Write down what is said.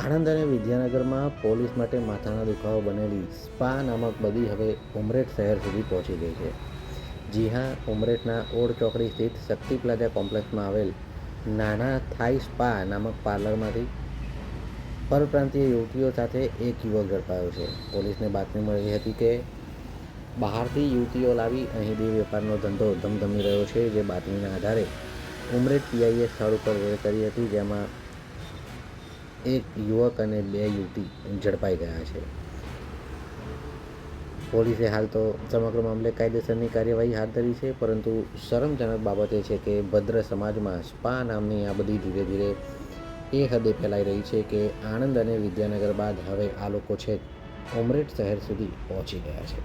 આણંદ અને વિદ્યાનગરમાં પોલીસ માટે માથાના દુખાવો બનેલી સ્પા નામક બદી હવે ઉમરેઠ શહેર સુધી પહોંચી ગઈ છે. જી હા, ઉમરેઠના ઓડ ચોકડી સ્થિત શક્તિ પ્લાઝા કોમ્પ્લેક્સમાં આવેલ નાના થાઈ સ્પા નામક પાર્લરમાંથી પરપ્રાંતીય યુવતીઓ સાથે એક યુવક ઝડપાયો છે. પોલીસને બાતમી મળી હતી કે બહારથી યુવતીઓ લાવી અહીં બે વેપારનો ધંધો ધમધમી રહ્યો છે, જે બાતમીના આધારે ઉમરેઠ પીઆઈએ સ્થળ ઉપર રેડ કરી હતી, જેમાં એક યુવક અને બે યુવતી ઝડપાઈ ગયા છે. પોલીસે હાલ તો સમગ્ર મામલે કાયદેસરની કાર્યવાહી હાથ ધરી છે, પરંતુ શરમજનક બાબત એ છે કે ભદ્ર સમાજમાં સ્પા નામની આ બધી ધીરે ધીરે એ હદે ફેલાઈ રહી છે કે આણંદ અને વિદ્યાનગર બાદ હવે આ લોકો છે ઉમરેઠ શહેર સુધી પહોંચી ગયા છે.